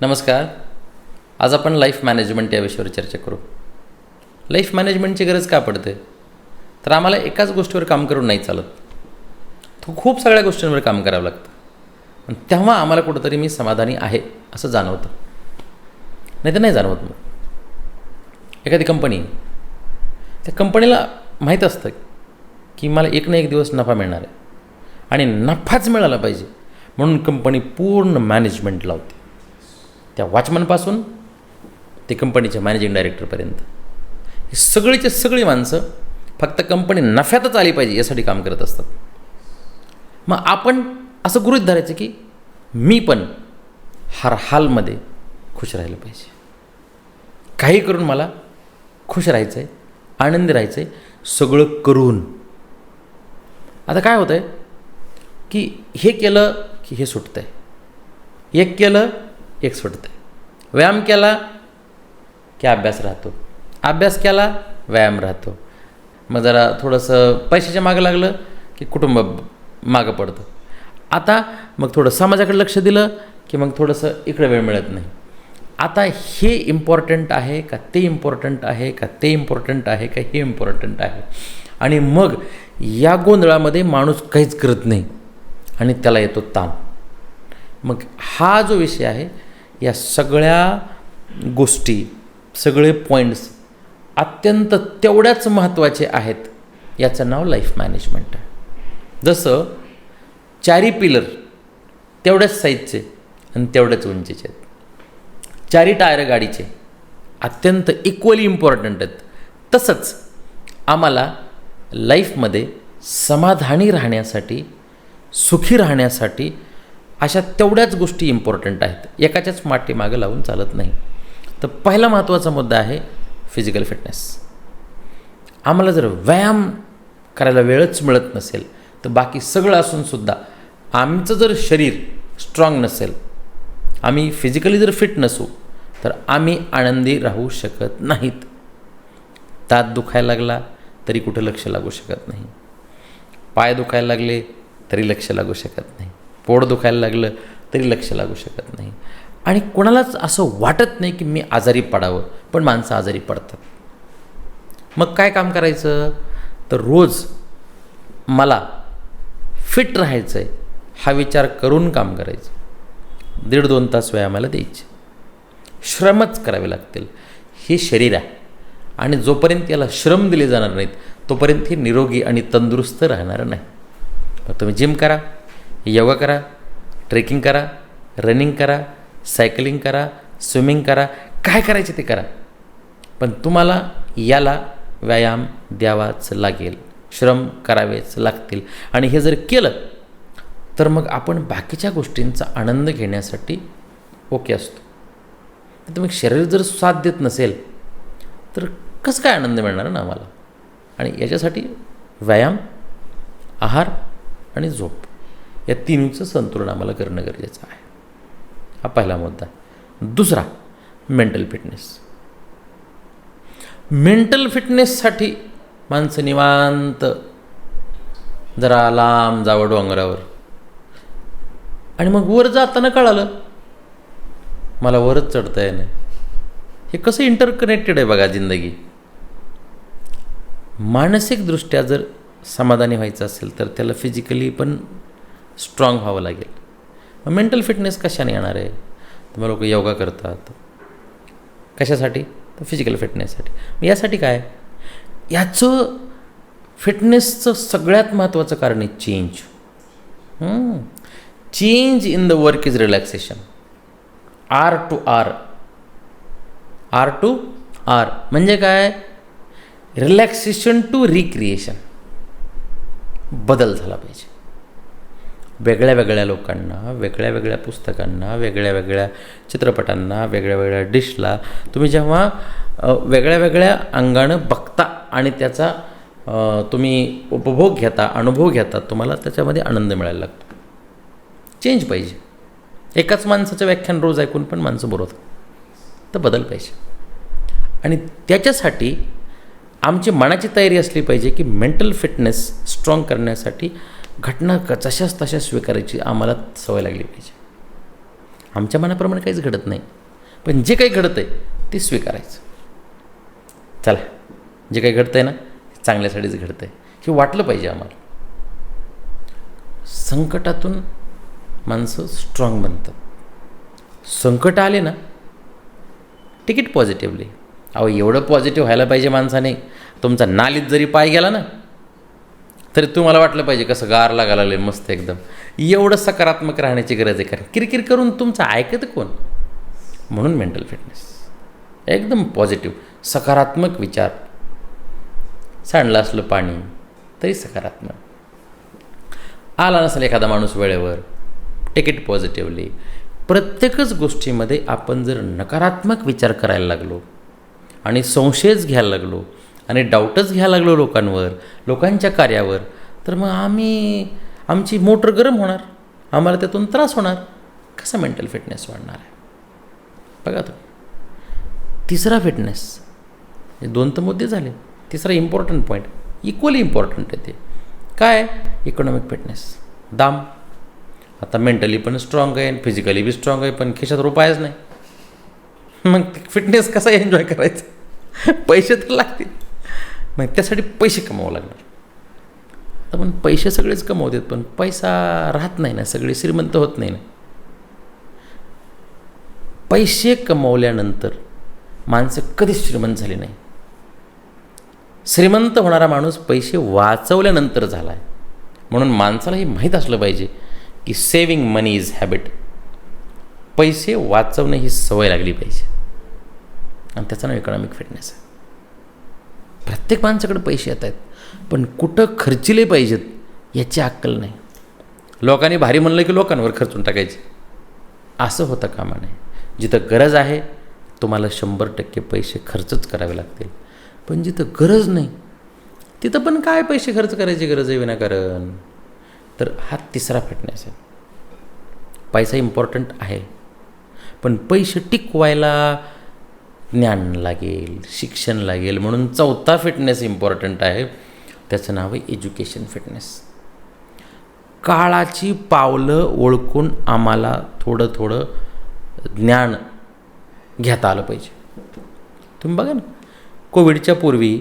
नमस्कार. आज आपण लाईफ मॅनेजमेंट या विषयावर चर्चा करू. लाईफ मॅनेजमेंटची गरज का पडते? तर आम्हाला एकाच गोष्टीवर काम करून नाही चालत. तो खूप सगळ्या गोष्टींवर काम करावं लागतं. तेव्हा आम्हाला कुठंतरी मी समाधानी आहे असं जाणवतं. नाही तर नाही जाणवत मग. एखादी कंपनी त्या कंपनीला माहीत असतं की मला एक ना एक दिवस नफा मिळणार आहे. आणि नफाच मिळाला पाहिजे. म्हणून कंपनी पूर्ण मॅनेजमेंट लावते. त्या वॉचमनपासून ते कंपनीच्या मॅनेजिंग डायरेक्टरपर्यंत ही सगळीचे सगळी माणसं फक्त कंपनी नफ्यातच आली पाहिजे यासाठी काम करत असतात. मग आपण असं गृहित धरायचं की मी पण हर हालमध्ये खुश राहिलं पाहिजे. काही करून मला खुश राहायचं आहे आनंदी राहायचं आहे सगळं करून. आता काय होतं आहे की हे केलं की हे सुटतं आहे एक केलं एक सुटतं आहे व्यायाम केला की अभ्यास राहतो. अभ्यास केला व्यायाम राहतो. मग जरा थोडंसं पैशाच्या मागं लागलं की कुटुंब मागं पडतं. आता मग थोडं समाजाकडे लक्ष दिलं की मग थोडंसं इकडं वेळ मिळत नाही. आता हे इम्पॉर्टंट आहे का ते इम्पॉर्टंट आहे का ते इम्पॉर्टंट आहे का हे इम्पॉर्टंट आहे? आणि मग या गोंधळामध्ये माणूस काहीच करत नाही आणि त्याला येतो ताण. मग हा जो विषय आहे या सगळ्या गोष्टी सगळे पॉईंट्स अत्यंत तेवढ्याच महत्त्वाचे आहेत. याचं नाव लाईफ मॅनेजमेंट आहे. जसं चारी पिलर तेवढ्याच साईजचे आणि तेवढ्याच उंचीचे आहेत. चारी टायर गाडीचे अत्यंत इक्वली इम्पॉर्टंट आहेत. तसंच आम्हाला लाईफमध्ये समाधानी राहण्यासाठी सुखी राहण्यासाठी अशा तेवढ्याच गोष्टी इम्पॉर्टंट आहेत. एकाच्याच मागे लावून चालत नाही. तर पहिला महत्त्वाचा मुद्दा आहे फिजिकल फिटनेस आम्हाला जर व्यायाम करायला वेळच मिळत नसेल तर बाकी सगळं असूनसुद्धा आमचं जर शरीर स्ट्रॉंग नसेल आम्ही फिजिकली जर फिट नसू तर आम्ही आनंदी राहू शकत नाहीत. दात दुखायला लागला तरी कुठं लक्ष लागू शकत नाही. पाय दुखायला लागले तरी लक्ष लागू शकत नाही. पोट दुखायला लागलं तरी लक्ष लागू शकत नाही. आणि कोणालाच असं वाटत नाही की मी आजारी पडावं पण माणसं आजारी पडतात. मग काय काम करायचं? तर रोज मला फिट राहायचं आहे हा विचार करून काम करायचं. दीड दोन तास व्यायामाला द्यायचे. श्रमच करावे लागतील. हे शरीर आहे. आणि जोपर्यंत याला श्रम दिले जाणार नाहीत तोपर्यंत हे निरोगी आणि तंदुरुस्त राहणार नाही. मग तुम्ही जिम करा. योगा करा ट्रेकिंग करा रनिंग करा सायकलिंग करा स्विमिंग करा काय करायचे ते करा. पण तुम्हाला याला व्यायाम द्यावाच लागेल श्रम करावेच लागतील. आणि हे जर केलं तर मग आपण बाकीच्या गोष्टींचा आनंद घेण्यासाठी ओके असतो. तुम्ही शरीर जर साथ देत नसेल तर कसं काय आनंद मिळणार ना आम्हाला? आणि याच्यासाठी व्यायाम आहार आणि झोप. या तिन्हीचं संतुलन आम्हाला करणं गरजेचं आहे. हा पहिला मुद्दा दुसरा मेंटल फिटनेस मेंटल फिटनेससाठी माणसं निवांत जरा लांब जावं डोंगरावर. आणि मग वर जाताना कळालं मला वरच चढता येणं हे कसं इंटरकनेक्टेड आहे बघा जिंदगी. मानसिकदृष्ट्या जर समाधानी व्हायचं असेल तर त्याला फिजिकली पण स्ट्रॉंग व्हावं लागेल. मग मेंटल फिटनेस कशाने येणार आहे? तर मग लोक योगा करतात. कशासाठी? तर फिजिकल फिटनेससाठी मग यासाठी काय? याचं फिटनेसचं सगळ्यात महत्त्वाचं कारण आहे change change in the work is relaxation R to R R to R म्हणजे काय? रिलॅक्सेशन टू रिक्रिएशन बदल झाला पाहिजे. वेगळ्या वेगळ्या लोकांना वेगळ्या वेगळ्या पुस्तकांना वेगळ्या वेगळ्या चित्रपटांना वेगळ्या वेगळ्या डिशला तुम्ही जेव्हा वेगळ्या वेगळ्या अंगानं बघता आणि त्याचा तुम्ही उपभोग घेता अनुभव घेता तुम्हाला त्याच्यामध्ये आनंद मिळायला लागतो. चेंज पाहिजे. एकाच माणसाचं व्याख्यान रोज ऐकून पण माणसं बरोबर. तर बदल पाहिजे. आणि त्याच्यासाठी आमची मनाची तयारी असली पाहिजे की मेंटल फिटनेस स्ट्रॉंग करण्यासाठी घटना क जशाच तशा स्वीकारायची आम्हाला सवय लागली पाहिजे. आमच्या मनाप्रमाणे काहीच घडत नाही. पण जे काही घडतं आहे ते स्वीकारायचं. चला जे काही घडतं आहे ना ते चांगल्यासाठीच घडतं आहे हे वाटलं पाहिजे आम्हाला. संकटातून माणसं स्ट्रॉंग बनतात. संकट आले ना टिकीट पॉझिटिव्हली अहो एवढं पॉझिटिव्ह व्हायला पाहिजे माणसाने. तुमचा नालीत जरी पाय गेला ना तरी तुम्हाला वाटलं पाहिजे कसं गार लागायला लागले मस्त एकदम. एवढं सकारात्मक राहण्याची गरज आहे कारण किरकिर करून तुमचं ऐकतं कोण? म्हणून मेंटल फिटनेस एकदम पॉझिटिव्ह सकारात्मक विचार. सांडलं असलं पाणी तरी सकारात्मक. आला नसेल एखादा माणूस वेळेवर टिकीट पॉझिटिव्हली प्रत्येकच गोष्टीमध्ये आपण जर नकारात्मक विचार करायला लागलो आणि संशयच घ्यायला लागलो आणि डाऊटच घ्यायला लागलो लोकांवर लोकांच्या कार्यावर. तर मग आम्ही आमची मोटर गरम होणार. आम्हाला त्यातून त्रास होणार. कसा मेंटल फिटनेस वाढणार आहे? बघा तो तिसरा फिटनेस हे दोन तर मुद्दे झाले. तिसरा इम्पॉर्टंट पॉईंट इक्वली इम्पॉर्टंट आहे ते. काय? इकॉनॉमिक फिटनेस दाम. आता मेंटली पण स्ट्रॉंग आहे आणि फिजिकली बी स्ट्रॉंग आहे पण खिशात रुपयाच नाही. मग फिटनेस कसा एन्जॉय करायचा? पैसे तर लागतील. मग त्यासाठी पैसे कमावं लागणार. आता पण पैसे सगळेच कमवतात पण पैसा राहत नाही ना सगळे श्रीमंत होत नाही ना. पैसे कमवल्यानंतर माणसं कधीच श्रीमंत झाली नाही. श्रीमंत होणारा माणूस पैसे वाचवल्यानंतर झाला आहे म्हणून माणसाला हे माहीत असलं पाहिजे की सेविंग मनी इज हॅबिट पैसे वाचवणे ही सवय लागली पाहिजे. आणि त्याचा नाव इकॉनॉमिक फिटनेस आहे. प्रत्येक माणसाकडे पैसे येत आहेत. पण कुठं खर्चिले पाहिजेत याची अक्कल नाही. लोकांनी भारी म्हणलं की लोकांवर खर्चून टाकायचे. असं होतं कामा नाही जिथं गरज आहे तुम्हाला शंभर टक्के पैसे खर्चच करावे लागतील. पण जिथं गरज नाही तिथं पण काय पैसे खर्च करायची गरज आहे विनाकारण? तर हा तिसरा फिटनेस आहे पैसा इम्पॉर्टंट आहे. पण पैसे टिकवायला ज्ञान लागेल शिक्षण लागेल म्हणून चौथा फिटनेस इम्पॉर्टंट आहे. त्याचं नाव आहे एज्युकेशन फिटनेस काळाची पावलं ओळखून आम्हाला थोडं थोडं ज्ञान घेता आलं पाहिजे. तुम्ही बघा ना कोविडच्या पूर्वी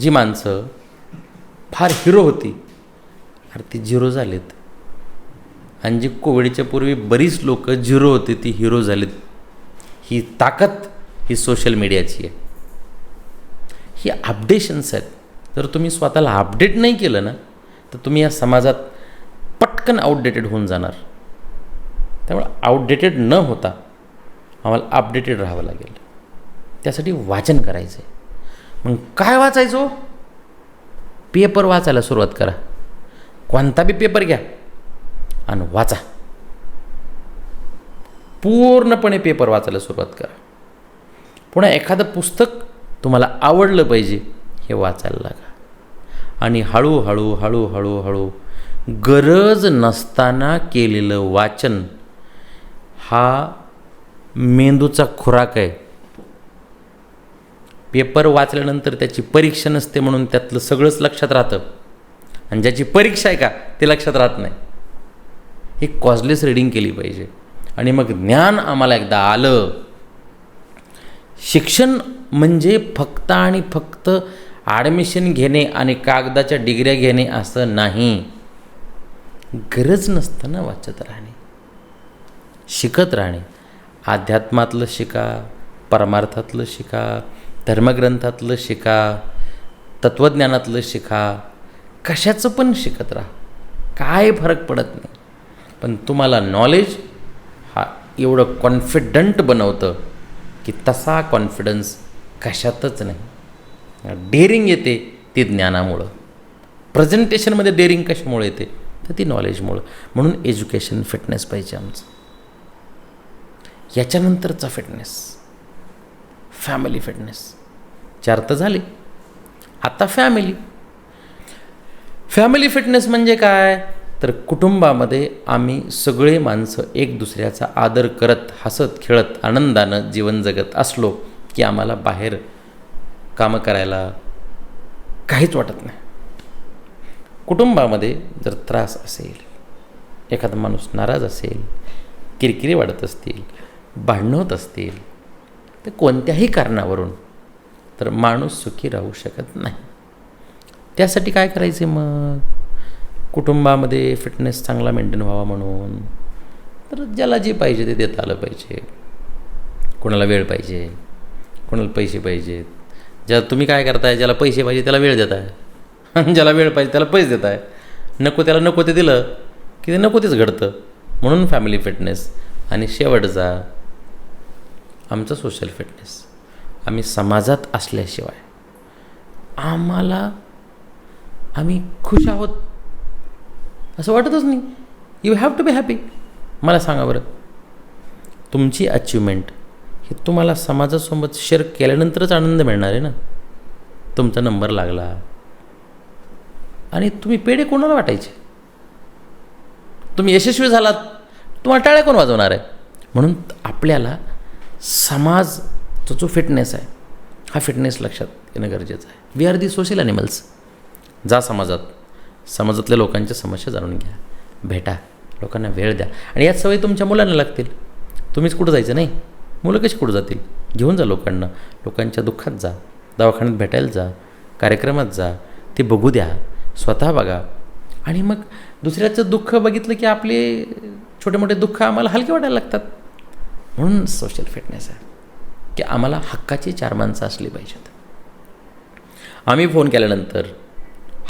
जी माणसं फार हिरो होती अरे ती झिरो झालेत. आणि जी कोविडच्या पूर्वी बरीच लोक झिरो होती ती हिरो झालीत. ही ताकद ही सोशल मीडियाची आहे. ही अपडेशन्स आहेत जर तुम्ही स्वतःला अपडेट नाही केलं ना तर तुम्ही या समाजात पटकन आउटडेटेड होऊन जाणार. त्यामुळे आउटडेटेड न होता आम्हाला अपडेटेड राहावं लागेल. त्यासाठी वाचन करायचं आहे मग काय वाचायचो? पेपर वाचायला सुरुवात करा. कोणता बी पेपर घ्या आणि वाचा. पूर्णपणे पेपर वाचायला सुरुवात करा. पुन्हा एखादं पुस्तक तुम्हाला आवडलं पाहिजे हे वाचायला लागा. आणि हळूहळू हळूहळू हळू गरज नसताना केलेलं वाचन हा मेंदूचा खुराक आहे. पेपर वाचल्यानंतर त्याची परीक्षा नसते म्हणून त्यातलं सगळंच लक्षात राहतं. आणि ज्याची परीक्षा आहे का ते लक्षात राहत नाही. ही कॉजलेस रीडिंग केली पाहिजे. आणि मग ज्ञान आम्हाला एकदा आलं. शिक्षण म्हणजे फक्त आणि फक्त ॲडमिशन घेणे आणि कागदाच्या डिग्र्या घेणे असं नाही. गरज नसताना वाचत राहणे. शिकत राहणे. अध्यात्मातलं शिका परमार्थातलं शिका धर्मग्रंथातलं शिका तत्त्वज्ञानातलं शिका. कशाचं पण शिकत राहा. काय फरक पडत नाही. पण तुम्हाला नॉलेज एवढं कॉन्फिडंट बनवतं की तसा कॉन्फिडन्स कशातच नाही. डेअरिंग येते ती ज्ञानामुळं. प्रेझेंटेशनमध्ये डेअरिंग कशामुळे येते? तर ती नॉलेजमुळं म्हणून एज्युकेशन फिटनेस पाहिजे आमचं. याच्यानंतरचा फिटनेस फॅमिली फिटनेस चार तर झाले. आता फॅमिली फॅमिली फिटनेस म्हणजे काय? तर कुटुंबामध्ये आम्ही सगळे माणसं एक दुसऱ्याचा आदर करत हसत खेळत आनंदानं जीवन जगत असलो की आम्हाला बाहेर कामं करायला काहीच वाटत नाही. कुटुंबामध्ये जर त्रास असेल एखादा माणूस नाराज असेल किरकिरी वाढत असतील भांडणं होत असतील तर कोणत्याही कारणावरून तर माणूस सुखी राहू शकत नाही. त्यासाठी काय करायचे मग? कुटुंबामध्ये फिटनेस चांगला मेंटेन व्हावा म्हणून तर ज्याला जे पाहिजे ते देता आलं पाहिजे. कोणाला वेळ पाहिजे कोणाला पैसे पाहिजेत. ज्या तुम्ही काय करताय ज्याला पैसे पाहिजे त्याला वेळ देताय. ज्याला वेळ पाहिजे त्याला पैसे देताय. नको त्याला नको ते दिलं की ते नको तेच घडतं. म्हणून फॅमिली फिटनेस आणि शेवटचा आमचा सोशल फिटनेस आम्ही समाजात असल्याशिवाय आम्हाला आम्ही खुश आहोत. असं वाटतच नाही. You have to be happy मला सांगा बरं. तुमची अचिव्हमेंट ही तुम्हाला समाजासोबत शेअर केल्यानंतरच आनंद मिळणार आहे ना? तुमचा नंबर लागला. आणि तुम्ही पेढे कोणाला वाटायचे? तुम्ही यशस्वी झालात. तुम्हाला टाळ्या कोण वाजवणार आहे? म्हणून आपल्याला समाजचा जो फिटनेस आहे हा फिटनेस लक्षात येणं गरजेचं आहे. We are the social animals जा समाजात. समाजातल्या लोकांच्या समस्या जाणून घ्या. भेटा. लोकांना वेळ द्या. आणि याच सवयी तुमच्या मुलांना लागतील. तुम्हीच कुठं जायचं नाही? मुलं कशी कुठं जातील? घेऊन जा लोकांना. लोकांच्या दुःखात जा. दवाखान्यात भेटायला जा. कार्यक्रमात जा. ते बघू द्या. स्वतः बघा. आणि मग दुसऱ्याचं दुःख बघितलं की आपले छोटे मोठे दुःख आम्हाला हलके वाटायला लागतात. म्हणून सोशल फिटनेस आहे. की आम्हाला हक्काची चार माणसं असली पाहिजेत. आम्ही फोन केल्यानंतर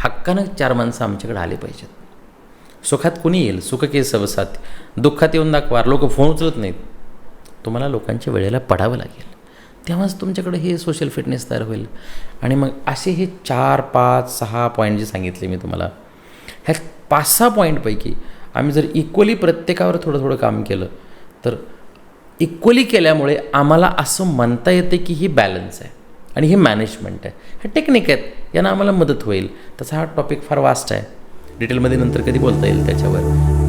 हक्कानं चार माणसं आमच्याकडे आले पाहिजेत. सुखात कुणी येईल? सुख के सवसात. दुःखात येऊन दाखवार. लोक फोन उचलत नाहीत. तुम्हाला लोकांच्या वेळेला पडावं लागेल. तेव्हाच तुमच्याकडे हे सोशल फिटनेस तयार होईल. आणि मग असे हे चार पाच सहा पॉईंट जे सांगितले मी तुम्हाला ह्या पाच सहा पॉईंटपैकी आम्ही जर इक्वली प्रत्येकावर थोडं थोडं काम केलं तर इक्वली केल्यामुळे आम्हाला असं म्हणता येते की ही बॅलन्स आहे. आणि हे मॅनेजमेंट आहे. हे टेक्निक आहेत यांना आम्हाला मदत होईल. तसा हा टॉपिक फार वास्ट आहे. डिटेलमध्ये नंतर कधी बोलता येईल त्याच्यावर.